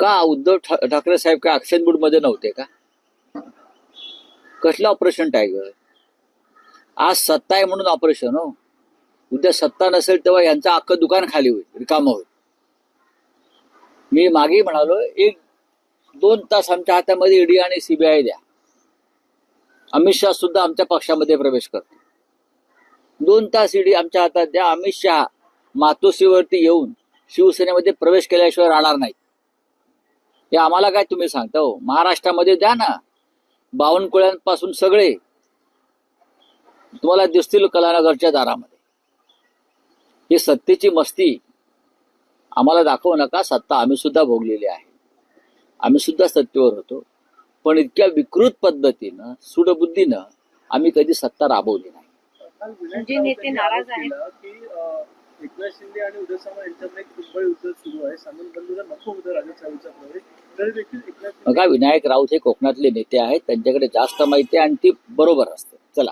का उद्धव ठाकरे साहेब काय ऍक्शन बुडमध्ये नव्हते का? कसलं ऑपरेशन टायगर आज सत्ता आहे म्हणून ऑपरेशन हो. उद्या सत्ता नसेल तेव्हा यांचं अख्खं दुकान खाली होईल रिकामं होईल. मी मागे म्हणालो एक दोन तास आमच्या हातामध्ये ईडी आणि सीबीआय द्या. अमित शहा सुद्धा आमच्या पक्षामध्ये प्रवेश करतो. दोन तास ईडी आमच्या हातात द्या अमित शहा मातोश्रीवरती येऊन शिवसेनेमध्ये प्रवेश केल्याशिवाय राहणार नाही हे आम्हाला काय तुम्ही सांगता हो? महाराष्ट्रामध्ये द्या ना. बावनकुळ्यांपासून सगळे. तुम्हाला दिसतील कलानगरच्या दारामध्ये. ही सत्तेची मस्ती. आम्हाला दाखवू नका सत्ता आम्ही सुद्धा भोगलेली आहे. आम्ही सुद्धा सत्तेवर होतो. पण इतक्या विकृत पद्धतीनं सुडबुद्धीनं आम्ही कधी सत्ता राबवली नाही. शिंदे आणि उदय सामंत यांच्यामध्ये एक युद्ध सुरू आहे. सामंत बंधूला नको होतं राजा चव्हाणचा प्रवेश तरी देखील एकनाथ बघा विनायक राऊत हे कोकणातले नेते आहेत. त्यांच्याकडे जास्त माहिती आहे आणि ती बरोबर असते. चला.